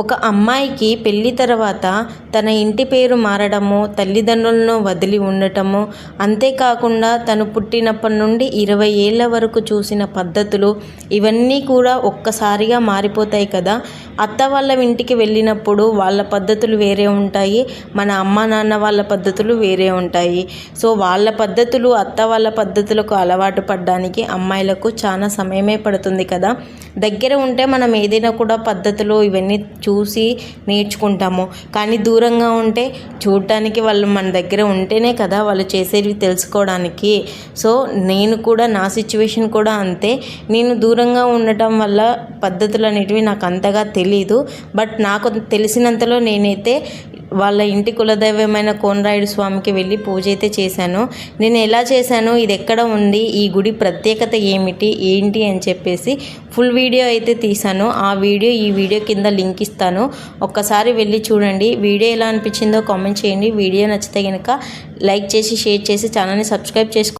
ఒక అమ్మాయికి పెళ్ళి తర్వాత తన ఇంటి పేరు మారడము తల్లిదండ్రులను వదిలి ఉండటము అంతేకాకుండా తను పుట్టినప్పటి నుండి ఇరవై ఏళ్ళ వరకు చూసిన పద్ధతులు ఇవన్నీ కూడా ఒక్కసారిగా మారిపోతాయి కదా. అత్త వాళ్ళ ఇంటికి వెళ్ళినప్పుడు వాళ్ళ పద్ధతులు వేరే ఉంటాయి మన అమ్మ నాన్న వాళ్ళ పద్ధతులు వేరే ఉంటాయి. సో వాళ్ళ పద్ధతులు అత్త వాళ్ళ పద్ధతులకు అలవాటు పడడానికి అమ్మాయిలకు చాలా సమయమే పడుతుంది కదా. దగ్గర ఉంటే మనం ఏదైనా కూడా పద్ధతులు ఇవన్నీ చూసి నేర్చుకుంటాము. కానీ దూరంగా ఉంటే చూడటానికి వాళ్ళు మన దగ్గర ఉంటేనే కదా వాళ్ళు చేసేవి తెలుసుకోవడానికి. సో నేను కూడా నా సిచ్యువేషన్ కూడా అంతే. నేను దూరంగా ఉండటం వల్ల పద్ధతులు అనేటివి నాకు అంతగా తెలీదు. బట్ నాకు తెలిసినంతలో నేనైతే వాళ్ళ ఇంటి కులదైవమైన కోనరాయుడు స్వామికి వెళ్ళి పూజ అయితే చేశాను. నేను ఎలా చేశాను? ఇది ఎక్కడ ఉంది? ఈ గుడి ప్రత్యేకత ఏమిటి? ఏంటి అని చెప్పేసి ఫుల్ వీడియో అయితే తీశాను. ఆ వీడియో ఈ వీడియో కింద లింక్ ఇస్తాను. ఒక్కసారి వెళ్ళి చూడండి. వీడియో ఎలా అనిపించిందో కామెంట్ చేయండి. వీడియో నచ్చితే కనుక లైక్ చేసి షేర్ చేసి ఛానల్ని సబ్స్క్రైబ్ చేసుకో